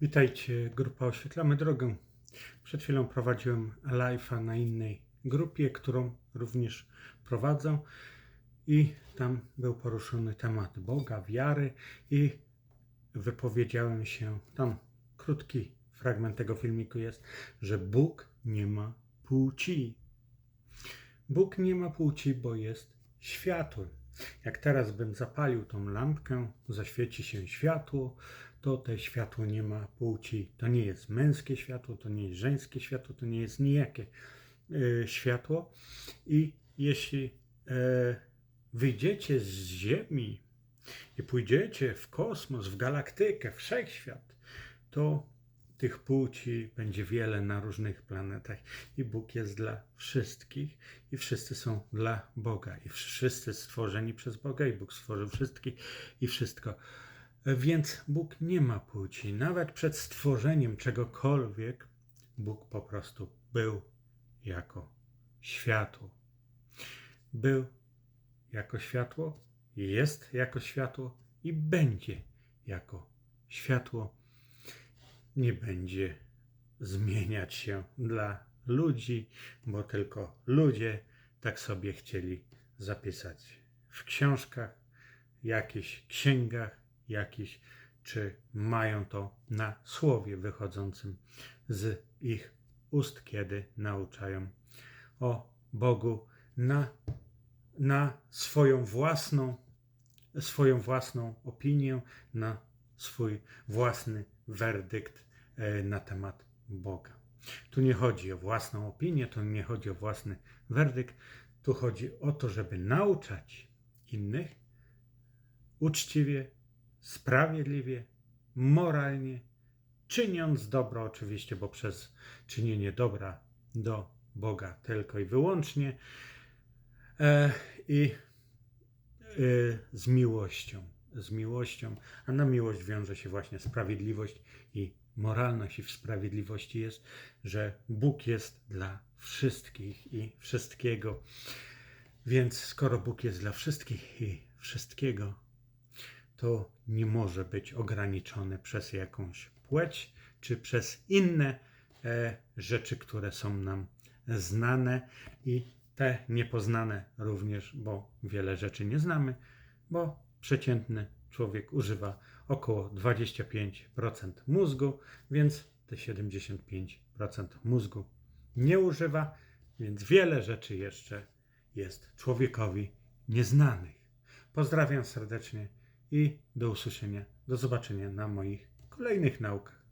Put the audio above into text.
Witajcie, grupa Oświetlamy Drogę. Przed chwilą prowadziłem live'a na innej grupie, którą również prowadzę i tam był poruszony temat Boga, wiary i wypowiedziałem się, tam krótki fragment tego filmiku jest, że Bóg nie ma płci. Bóg nie ma płci, bo jest światłem. Jak teraz bym zapalił tą lampkę, zaświeci się światło, to te światło nie ma płci. To nie jest męskie światło, to nie jest żeńskie światło, to nie jest nijakie e, światło. I jeśli e, wyjdziecie z Ziemi i pójdziecie w kosmos, w galaktykę, wszechświat, to tych płci będzie wiele na różnych planetach i Bóg jest dla wszystkich i wszyscy są dla Boga i wszyscy stworzeni przez Boga i Bóg stworzył wszystkich i wszystko. Więc Bóg nie ma płci. Nawet przed stworzeniem czegokolwiek Bóg po prostu był jako światło. Był jako światło, jest jako światło i będzie jako światło nie będzie zmieniać się dla ludzi, bo tylko ludzie tak sobie chcieli zapisać w książkach, jakichś księgach, jakichś, czy mają to na słowie wychodzącym z ich ust, kiedy nauczają o Bogu na, na swoją własną, swoją własną opinię, na swój własny werdykt e, na temat Boga. Tu nie chodzi o własną opinię, tu nie chodzi o własny werdykt, tu chodzi o to, żeby nauczać innych uczciwie, sprawiedliwie, moralnie, czyniąc dobro oczywiście, bo przez czynienie dobra do Boga tylko i wyłącznie e, i e, z miłością z miłością, a na miłość wiąże się właśnie sprawiedliwość i moralność. I w sprawiedliwości jest, że Bóg jest dla wszystkich i wszystkiego. Więc skoro Bóg jest dla wszystkich i wszystkiego, to nie może być ograniczony przez jakąś płeć czy przez inne e, rzeczy, które są nam znane i te niepoznane również, bo wiele rzeczy nie znamy, bo przeciętny człowiek używa około 25% mózgu, więc te 75% mózgu nie używa, więc wiele rzeczy jeszcze jest człowiekowi nieznanych. Pozdrawiam serdecznie i do usłyszenia, do zobaczenia na moich kolejnych naukach.